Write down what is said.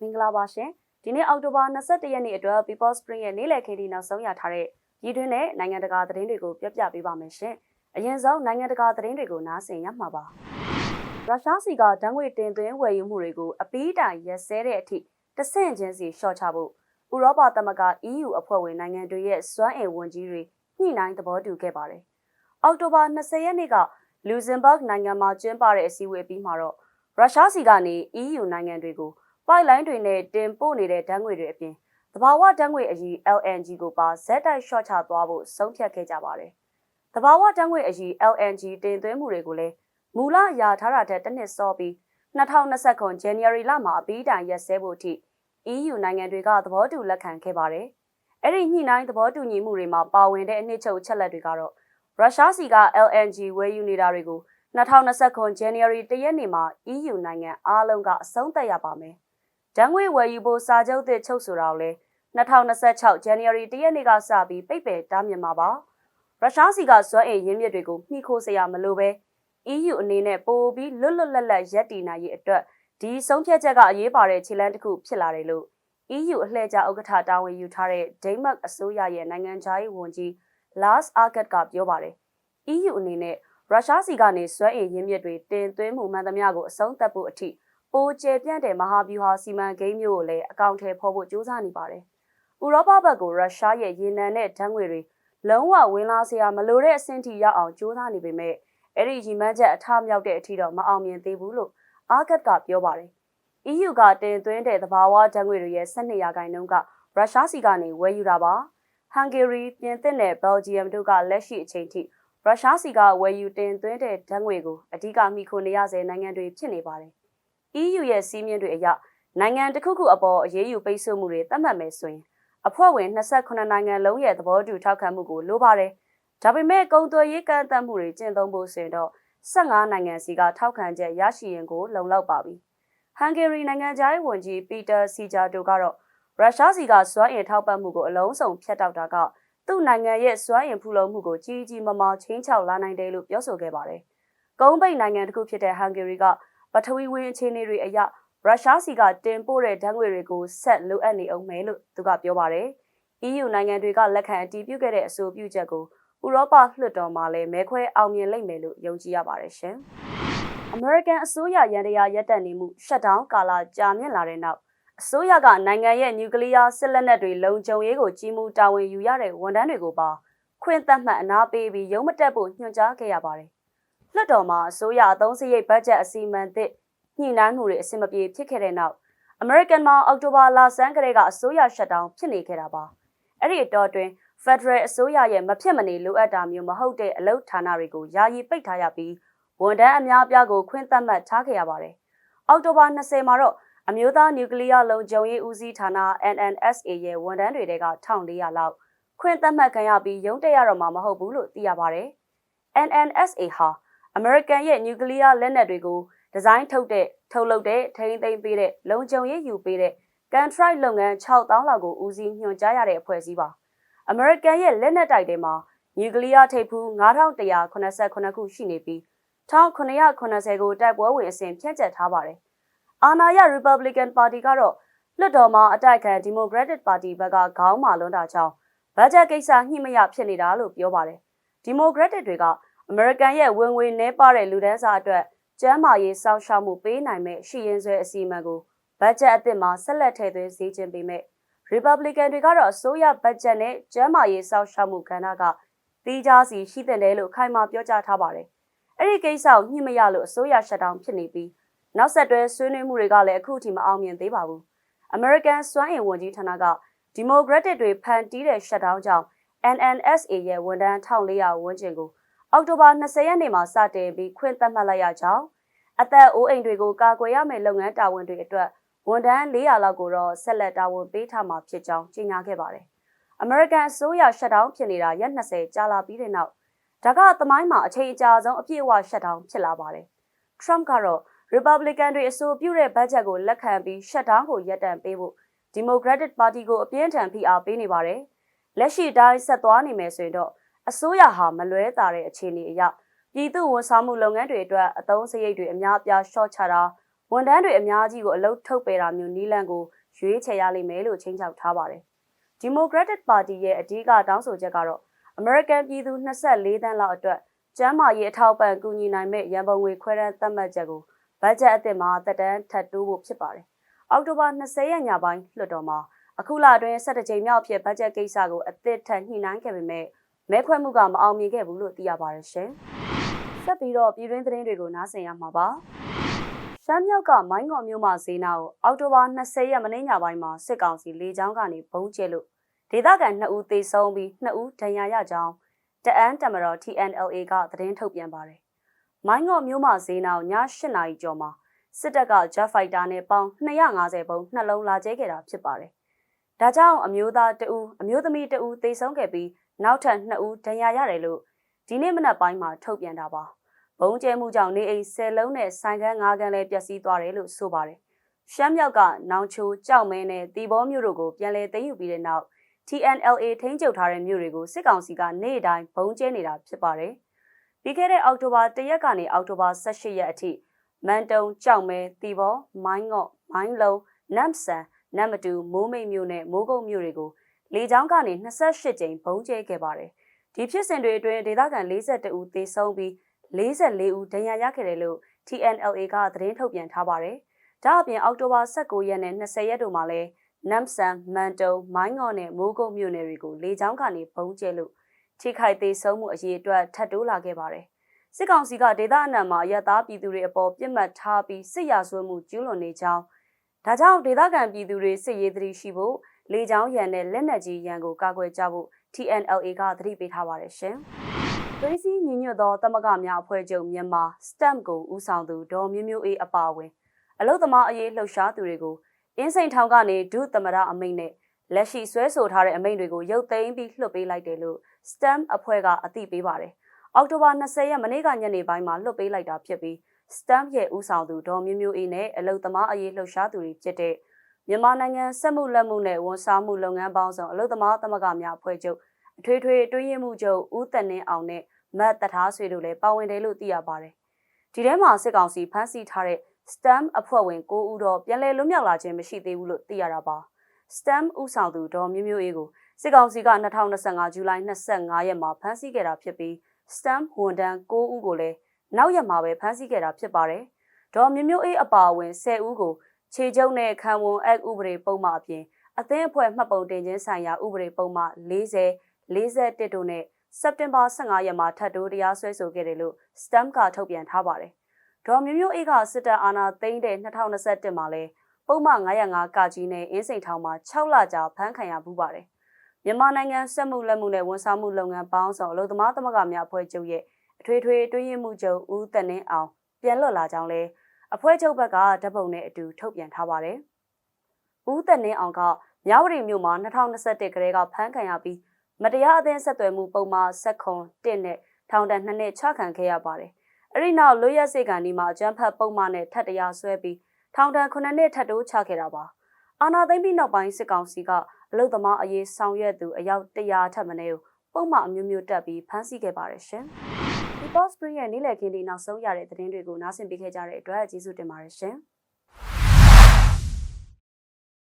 မင်္ဂလာပါရှင်ဒီနေ့အောက်တိုဘာ22ရက်နေ့အတွက် People Spring ရဲ့နေ့လည်ခင်းဒီနောက်ဆုံးရထားတဲ့ပြည်တွင်းနဲ့နိုင်ငံတကာသတင်းတွေကိုပြပြပေးပါမယ်ရှင်အရင်ဆုံးနိုင်ငံတကာသတင်းတွေကိုနားဆင်ရမှာပါရုရှားစီကဓာတ်ငွေတင်သွင်းဝယ်ယူမှုတွေကိုအပီးတိုင်ရက်စဲတဲ့အထိတဆင့်ချင်းစီရှော့ချဖို့ဥရောပသမဂ္ဂ EU အဖွဲ့ဝင်နိုင်ငံတွေရဲ့စွမ်းအင်ဝန်ကြီးတွေညှိနှိုင်းသဘောတူခဲ့ပါတယ်အောက်တိုဘာ20ရက်နေ့ကလူဇင်ဘတ်နိုင်ငံမှာကျင်းပတဲ့အစည်းအဝေးပြီးမှာတော့ရုရှားစီကနေ EU နိုင်ငံတွေကို ပိုက်လိုင်းတွေနဲ့တင်ပို့နေတဲ့ဓာတ်ငွေတွေအပြင်တဘာဝဓာတ်ငွေအကြီး LNG ကိုပါဇက်တိုက် short ချသွားဖို့ဆုံးဖြတ်ခဲ့ကြပါတယ်။တဘာဝဓာတ်ငွေအကြီး LNG တင်သွင်းမှုတွေကိုလည်းမူလရာထားတာတဲ့တစ်နှစ်စောပြီး2029 January လမှာအပြီးတိုင်ရက်စဲဖို့အထိ EU နိုင်ငံတွေကသဘောတူလက်ခံခဲ့ပါတယ်။အဲ့ဒီညှိနှိုင်းသဘောတူညီမှုတွေမှာပါဝင်တဲ့အနှစ်ချုပ်ချက်လက်တွေကတော့ရုရှားစီက LNG ဝယ်ယူနေတာတွေကို2029 January တရက်နေ့မှာ EU နိုင်ငံအားလုံးကအဆုံးသတ်ရပါမယ်။ ဓာတ်ငွေဝယ်ယူဖို့စာချုပ်သစ်ချုပ်ဆိုတာကိုလည်း2026 January တရက်နေ့ကစပြီးပိတ်ပယ်တားမြစ်မှာပါရုရှားစီကဇွဲအိမ်ရင်းမြစ်တွေကိုနှိခိုးစရာမလိုပဲ EU အနေနဲ့ပိုပြီးလွတ်လွတ်လပ်လပ်ရပ်တည်နိုင်ရေးအတွက်ဒီဆုံးဖြတ်ချက်ကအရေးပါတဲ့ခြေလှမ်းတစ်ခုဖြစ်လာတယ်လို့ EU အလှည့်ကျဥက္ကဋ္ဌတာဝန်ယူထားတဲ့ဒိန်းမတ်အစိုးရရဲ့နိုင်ငံခြားရေးဝန်ကြီး Lars Arket ကပြောပါတယ် EU အနေနဲ့ရုရှားစီကနေဇွဲအိမ်ရင်းမြစ်တွေတင်သွင်းမှုမှန်သမျှကိုအဆုံးသတ်ဖို့အထိ ပိုကျပြန့်တဲ့မဟာဗျူဟာစီမံကိန်းမျိုးကိုလည်းအကောင့်ထဲဖော်ဖို့ကြိုးစားနေပါတယ်။ဥရောပဘက်ကိုရုရှားရဲ့ရေနံနဲ့ဓာတ်ငွေတွေလုံးဝဝင်လာစရာမလိုတဲ့အဆင့်ထိရောက်အောင်ကြိုးစားနေပေမဲ့အဲ့ဒီကြီးမှန်းချက်အထမြောက်တဲ့အထိတော့မအောင်မြင်သေးဘူးလို့အာဂတ်ကပြောပါတယ်။ EU ကတင်သွင်းတဲ့သဘာဝဓာတ်ငွေတွေရဲ့12ရာခိုင်နှုန်းကရုရှားစီကနေဝယ်ယူတာပါ။ဟန်ဂေရီပြင်သစ်နဲ့ဘယ်လ်ဂျီယမ်တို့ကလက်ရှိအချိန်ထိရုရှားစီကဝယ်ယူတင်သွင်းတဲ့ဓာတ်ငွေကိုအဓိကမိခိုနေရစေနိုင်ငံတွေဖြစ်နေပါတယ် EU ရဲ့စီးမြင့်တွေအရနိုင်ငံတစ်ခုခုအပေါ်အရေးယူပိတ်ဆို့မှုတွေသတ်မှတ်မယ်ဆိုရင်အဖွဲ့ဝင်28နိုင်ငံလုံးရဲ့သဘောတူထောက်ခံမှုကိုလိုပါတယ်။ဒါပေမဲ့ကုန်သွယ်ရေးကန့်သတ်မှုတွေကျင့်သုံးဖို့ဆိုရင်တော့15နိုင်ငံစီကထောက်ခံချက်ရရှိရင်ကိုလုံလောက်ပါပြီ။ဟန်ဂေရီနိုင်ငံသားရေးဝန်ကြီးပီတာစီဂျာတိုကတော့ရုရှားစီကစွမ်းအင်ထောက်ပံ့မှုကိုအလုံးစုံဖျက်တောက်တာကသူ့နိုင်ငံရဲ့စွမ်းအင်ဖူလုံမှုကိုကြီးကြီးမားမားချင်းချောက်လာနိုင်တယ်လို့ပြောဆိုခဲ့ပါတယ်။ကုန်းပိတ်နိုင်ငံတစ်ခုဖြစ်တဲ့ဟန်ဂေရီက ပထဝီဝင်အခြေအနေတွေအရရုရှားစီကတင်ပို့တဲ့ဓာတ်ငွေတွေကိုဆက်လိုအပ်နေအောင်မယ်လို့သူကပြောပါတယ်။ EU နိုင်ငံတွေကလက်ခံအတည်ပြုခဲ့တဲ့အဆိုပြုချက်ကိုဥရောပလွှတ်တော်မှာလည်းမဲခွဲအောင်မြင်လိမ့်မယ်လို့ယုံကြည်ရပါတယ်ရှင်။ American အစိုးရရန်တရားရပ်တန့်နေမှု shutdown ကာလကြာမြင့်လာတဲ့နောက်အစိုးရကနိုင်ငံရဲ့နျူကလ িয়ার စစ်လက်နက်တွေလုံခြုံရေးကိုကြီးမှုတာဝန်ယူရတဲ့ဝန်ထမ်းတွေကိုပါခွင့်သတ်မှတ်အနာပေးပြီးရုံးမတက်ဖို့ညွှန်ကြားခဲ့ရပါတယ် လွှတ်တော်မှာအစိုးရအသုံးစရိတ်ဘတ်ဂျက်အစီအမံသစ်ညှိနှိုင်းမှုတွေအဆင်မပြေဖြစ်ခဲ့တဲ့နောက် American မှာအောက်တိုဘာလဆန်းကလေးကအစိုးရရှက်ဒေါင်းဖြစ်နေခဲ့တာပါအဲ့ဒီအတော်တွင် Federal အစိုးရရဲ့မဖြစ်မနေလိုအပ်တာမျိုးမဟုတ်တဲ့အလုပ်ဌာနတွေကိုယာယီပိတ်ထားရပြီးဝန်ထမ်းအများအပြားကိုခွင့်သတ်မှတ်ထားခဲ့ရပါတယ်အောက်တိုဘာ20မှာတော့အမျိုးသားနျူကလ িয়ার လုံခြုံရေးဦးစီးဌာန NNSA ရဲ့ဝန်ထမ်းတွေက1400လောက်ခွင့်သတ်မှတ်ခံရပြီးရုံးတက်ရတော့မှာမဟုတ်ဘူးလို့သိရပါတယ်။ NNSA ဟာ American ရဲ့နျူကလ িয়ার လက်နက်တွေကိုဒီဇိုင်းထုတ်တဲ့ထုတ်လုပ်တဲ့ထိန်းသိမ်းပေးတဲ့လုံခြုံရေးယူပေးတဲ့ contract လုပ်ငန်း6000လောက်ကိုဦးစီးညွှန်ကြားရတဲ့အဖွဲ့အစည်းပါ။ American ရဲ့လက်နက်တိုက်တွေမှာနျူကလ িয়ার ထိပ်ဖူး9189ခုရှိနေပြီး1980ကိုတိုက်ပွဲဝင်အစဉ်ဖြန့်ကျက်ထားပါတယ်။အာဏာရ Republican Party ကတော့လွှတ်တော်မှာအတိုက်ခံ Democratic Party ဘက်ကခေါင်းမာလွန်းတာကြောင့်ဘတ်ဂျက်ကိစ္စညှိမရဖြစ်နေတာလို့ပြောပါတယ်။ Democratic တွေက American ရဲ့ဝင်ငွေနှဲပါတဲ့လူဒန်းစားအတွက်ကျန်းမာရေးစောင့်ရှောက်မှုပေးနိုင်မဲ့ရှိရင်ဆွဲအစီအမံကိုဘတ်ဂျက်အသစ်မှာဆက်လက်ထည့်သွင်းစေခြင်းပေမဲ့ Republican တွေကတော့အစိုးရဘတ်ဂျက်နဲ့ကျန်းမာရေးစောင့်ရှောက်မှုကဏ္ဍကတီးခြားစီရှိတဲ့လို့ခိုင်မာပြောကြားထားပါတယ်။အဲ့ဒီကိစ္စကိုညှိမရလို့အစိုးရရှက်တောင်ဖြစ်နေပြီးနောက်ဆက်တွဲဆွေးနွေးမှုတွေကလည်းအခုထိမအောင်မြင်သေးပါဘူး။ American စွမ်းအင်ဝန်ကြီးဌာနက Democratic တွေဖန်တီးတဲ့ shutdown ကြောင့် NNSA ရဲ့ဝန်ထမ်း1400ဝန်းကျင်ကို အောက်တိုဘာ20ရက်နေ့မှာစတင်ပြီးခွင့်သတ်မှတ်လိုက်ရကြောင်းအသက်အိုးအိမ်တွေကိုကာကွယ်ရမယ့်လုပ်ငန်းတာဝန်တွေအတွက်ဝန်ထမ်း400လောက်ကိုတော့ဆက်လက်တာဝန်ပေးထားမှာဖြစ်ကြောင်းကြေညာခဲ့ပါတယ်။ American အစိုးရရှက်ဒေါင်းဖြစ်နေတာရက်20ကြာလာပြီးတဲ့နောက်ဒါကသမိုင်းမှာအချိန်အကြာဆုံးအပြည့်အဝရှက်ဒေါင်းဖြစ်လာပါတယ်။ Trump ကတော့ Republican တွေအဆိုပြုတဲ့ဘတ်ဂျက်ကိုလက်ခံပြီးရှက်ဒေါင်းကိုရပ်တန့်ပေးဖို့ Democratic Party ကိုအပြင်းထန်ဖိအားပေးနေပါတယ်။လက်ရှိတိုင်းဆက်သွားနေမယ်ဆိုရင်တော့ အစိုးရဟာမလွဲတာတဲ့အခြေအနေအရပြည်သူဝန်ဆောင်မှုလုပ်ငန်းတွေအတွက်အသုံးစရိတ်တွေအများအပြားရှော့ချတာဝန်ထမ်းတွေအများကြီးကိုအလုတ်ထုတ်ပယ်တာမျိုးနီးလန့်ကိုရွေးချယ်ရလိမ့်မယ်လို့ချင်းချောက်ထားပါတယ်။ Democratic Party ရဲ့အဓိကတောင်းဆိုချက်ကတော့ American ပြည်သူ24သန်းလောက်အတွက်ကျန်းမာရေးအထောက်ပံ့ကူညီနိုင်မဲ့ရန်ပုံငွေခွဲတမ်းသတ်မှတ်ချက်ကိုဘတ်ဂျက်အသစ်မှာတက်တန်းထပ်တိုးဖို့ဖြစ်ပါတယ်။အောက်တိုဘာ20ရက်ညပိုင်းလွှတ်တော်မှာအခုလအတွင်း17ကြိမ်မြောက်ဖြစ်ဘတ်ဂျက်ကိစ္စကိုအသစ်ထပ်ညှိနှိုင်းခဲ့ပေမဲ့ မဲခွဲမှုကမအောင်မြင်ခဲ့ဘူးလို့သိရပါတယ်ရှင်။ဆက်ပြီးတော့ပြည်တွင်းသတင်းတွေကိုနားဆင်ရမှာပါ။ရှမ်းမြောက်ကမိုင်းငေါ်မြို့မှာဈေးနာကိုအောက်တိုဘာ20ရက်မနေ့ညပိုင်းမှာစစ်ကောင်စီလေကြောင်းကနေဘုံကျဲလို့ဒေသခံ2ဦးသေဆုံးပြီး2ဦးဒဏ်ရာရကြောင်းတအန်းတမတော် TNLA ကသတင်းထုတ်ပြန်ပါတယ်။မိုင်းငေါ်မြို့မှာဈေးနာကိုည8နာရီကျော်မှာစစ်တပ်က Jet Fighter နဲ့ပေါင်း250ဘုံနှလုံးလာကျဲခဲ့တာဖြစ်ပါတယ်။ဒါကြောင့်အမျိုးသား2ဦးအမျိုးသမီး2ဦးသေဆုံးခဲ့ပြီး နောက်ထပ်2ဦးဒဏ်ရာရတယ်လို့ဒီနေ့မနက်ပိုင်းမှာထုတ်ပြန်တာပါ။ဘုံကျဲမှုကြောင့်နေအိမ်10လုံးနဲ့ဆိုင်ကန်း9ကန်းလည်းပျက်စီးသွားတယ်လို့ဆိုပါတယ်။ရှမ်းမြောက်ကနောင်ချိုကြောက်မဲနဲ့တီဘောမြို့တို့ကိုပြန်လည်သိမ်းယူပြီးတဲ့နောက် TNLA ထိန်းချုပ်ထားတဲ့မြို့တွေကိုစစ်ကောင်စီကနေ့တိုင်းဘုံကျဲနေတာဖြစ်ပါတယ်။ပြီးခဲ့တဲ့အောက်တိုဘာ၁ရက်ကနေအောက်တိုဘာ18ရက်အထိမန်တုံကြောက်မဲတီဘောမိုင်းငော့မိုင်းလုံးနမ်ဆန်နမ်မတူမိုးမိတ်မြို့နဲ့မိုးကုတ်မြို့တွေကို လေကြောင်းကနေ28ကြိမ်ဘုံကျဲခဲ့ပါတယ်။ဒီဖြစ်စဉ်တွေအတွင်းဒေသခံ42ဦးသေဆုံးပြီး44ဦးဒဏ်ရာရခဲ့တယ်လို့ TNLA ကသတင်းထုတ်ပြန်ထားပါတယ်။ဒါအပြင်အောက်တိုဘာ19ရက်နဲ့20ရက်တို့မှာလည်းနမ်ဆန်မန်တုံမိုင်းငေါနဲ့မိုးကုတ်မြို့နယ်တွေကိုလေကြောင်းကနေဘုံကျဲလို့ထိခိုက်သေးဆုံးမှုအရေးအတွက်ထပ်တိုးလာခဲ့ပါတယ်။စစ်ကောင်စီကဒေသအနှံမှာရသားပြည်သူတွေအပေါ်ပြစ်မှတ်ထားပြီးစစ်ရာဇဝတ်မှုကျူးလွန်နေကြောင်းဒါကြောင့်ဒေသခံပြည်သူတွေစစ်ရေးသတိရှိဖို့ လေကြောင်းရန်နဲ့လက်နက်ကြီးရန်ကိုကာကွယ်ကြဖို့ TNLA ကသတိပေးထားပါတယ်ရှင်။သွေးစည်းညီညွတ်သောတမကများအဖွဲ့ချုပ်မြန်မာ STAMP ကိုဦးဆောင်သူဒေါ်မျိုးမျိုးအေးအပါအဝင်အလုသမားအရေးလှုပ်ရှားသူတွေကိုအင်းစိန်ထောင်ကနေဒုသမရအမိန့်နဲ့လက်ရှိဆွဲဆိုထားတဲ့အမိန့်တွေကိုရုပ်သိမ်းပြီးလွှတ်ပေးလိုက်တယ်လို့ STEM အဖွဲ့ကအသိပေးပါတယ်။အောက်တိုဘာ20ရက်မနေ့ကညနေပိုင်းမှာလွှတ်ပေးလိုက်တာဖြစ်ပြီး STEM ရဲ့ဦးဆောင်သူဒေါ်မျိုးမျိုးအေးနဲ့အလုသမားအရေးလှုပ်ရှားသူတွေဖြစ်တဲ့ မြန်မာနိုင်ငံစက်မှုလက်မှုနဲ့ဝန်ဆောင်မှုလုပ်ငန်းပေါင်းစုံအလုသမားသမဂ္ဂများအဖွဲ့ချုပ်အထွေထွေအတွင်းရေးမှူးချုပ်ဦးတန်နှင်းအောင်နဲ့မတ်တထားဆွေတို့လည်းပါဝင်တယ်လို့သိရပါတယ်။ဒီထဲမှာစစ်ကောင်စီဖမ်းဆီးထားတဲ့ STEM အဖွဲ့ဝင်9ဦးတော့ပြန်လည်လွတ်မြောက်လာခြင်းမရှိသေးဘူးလို့သိရတာပါ။ STEM ဥဆောင်သူဒေါ်မျိုးမျိုးအေးကိုစစ်ကောင်စီက2025ဇူလိုင်25ရက်မှာဖမ်းဆီးခဲ့တာဖြစ်ပြီး STEM ဝန်ထမ်း9ဦးကိုလည်းနောက်ရက်မှာပဲဖမ်းဆီးခဲ့တာဖြစ်ပါတယ်။ဒေါ်မျိုးမျိုးအေးအပါအဝင်10ဦးကို ခြေကျုပ်နဲ့ခံဝန်အက်ဥပဒေပုံမှအပြင်အသင်းအဖွဲ့မှတ်ပုံတင်ခြင်းဆိုင်ရာဥပဒေပုံမှ40 41တို့နဲ့စက်တင်ဘာ15ရက်မှာထပ်တိုးတရားစွဲဆိုခဲ့တယ်လို့ STEM ကထုတ်ပြန်ထားပါတယ်။ဒေါ်မျိုးမျိုးအေးကစစ်တပ်အာဏာသိမ်းတဲ့2021မှာလဲပုံမှန်905ကကြီးနဲ့အင်းစိန်ထောင်မှာ6လကြာဖမ်းခံရမှုပါတယ်။မြန်မာနိုင်ငံစက်မှုလက်မှုနဲ့ဝန်ဆောင်မှုလုပ်ငန်းပေါင်းစုံအလုပ်သမားသမဂ္ဂများအဖွဲ့ချုပ်ရဲ့အထွေထွေတွင်းရင်မှုချုပ်ဦးတနင်းအောင်ပြန်လွတ်လာကြောင်းလဲ အဖွဲ့ချုပ်ဘက်ကဓပုံနဲ့အတူထုတ်ပြန်ထားပါတယ်။ဦးတနင်းအောင်ကမြဝတီမြို့မှာ2021ကလေးကဖမ်းခံရပြီးမတရားအသင်းဆက်သွယ်မှုပုံမှာဆက်ခွန်1နဲ့ထောင်ဒဏ်2နှစ်ချခံခဲ့ရပါတယ်။အဲဒီနောက်လွတ်ရက်စေကန်ဒီမှာအကြမ်းဖက်ပုံမှန်နဲ့ထပ်တရားဆွဲပြီးထောင်ဒဏ်9နှစ်ထပ်တိုးချခဲ့တာပါ။အာဏာသိမ်းပြီးနောက်ပိုင်းစစ်ကောင်စီကအလုသမားအရေးဆောင်ရွက်သူအယောက်100ထက်မနည်းကိုပုံမှန်အမျိုးမျိုးတက်ပြီးဖမ်းဆီးခဲ့ပါတယ်ရှင်။ People Spring ရဲ့နေ့လည်ခင်းဒီနောက်ဆုံးရတဲ့သတင်းတွေကိုနားဆင်ပေးခဲ့ကြတဲ့အတွက်ကျေးဇူးတင်ပါတယ်ရှင်။